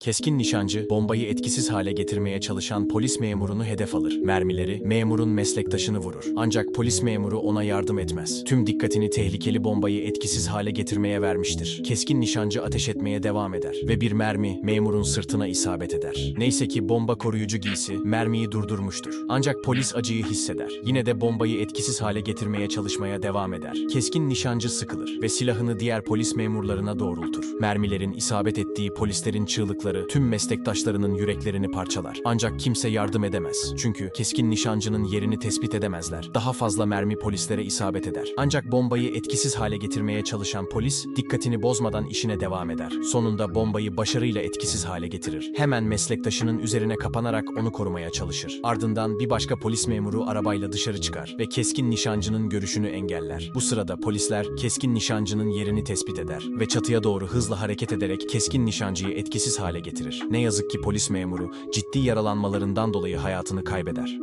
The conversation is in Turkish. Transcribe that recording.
Keskin nişancı, bombayı etkisiz hale getirmeye çalışan polis memurunu hedef alır. Mermileri, memurun meslektaşını vurur. Ancak polis memuru ona yardım etmez. Tüm dikkatini tehlikeli bombayı etkisiz hale getirmeye vermiştir. Keskin nişancı ateş etmeye devam eder ve bir mermi memurun sırtına isabet eder. Neyse ki bomba koruyucu giysi mermiyi durdurmuştur. Ancak polis acıyı hisseder. Yine de bombayı etkisiz hale getirmeye çalışmaya devam eder. Keskin nişancı sıkılır ve silahını diğer polis memurlarına doğrultur. Mermilerin isabet ettiği polislerin çığlıkları tüm meslektaşlarının yüreklerini parçalar. Ancak kimse yardım edemez. Çünkü keskin nişancının yerini tespit edemezler. Daha fazla mermi polislere isabet eder. Ancak bombayı etkisiz hale getirmeye çalışan polis dikkatini bozmadan işine devam eder. Sonunda bombayı başarıyla etkisiz hale getirir. Hemen meslektaşının üzerine kapanarak onu korumaya çalışır. Ardından bir başka polis memuru arabayla dışarı çıkar ve keskin nişancının görüşünü engeller. Bu sırada polisler keskin nişancının yerini tespit eder ve çatıya doğru hızla hareket ederek keskin nişancıyı etkisiz getirir. Ne yazık ki polis memuru ciddi yaralanmalarından dolayı hayatını kaybeder.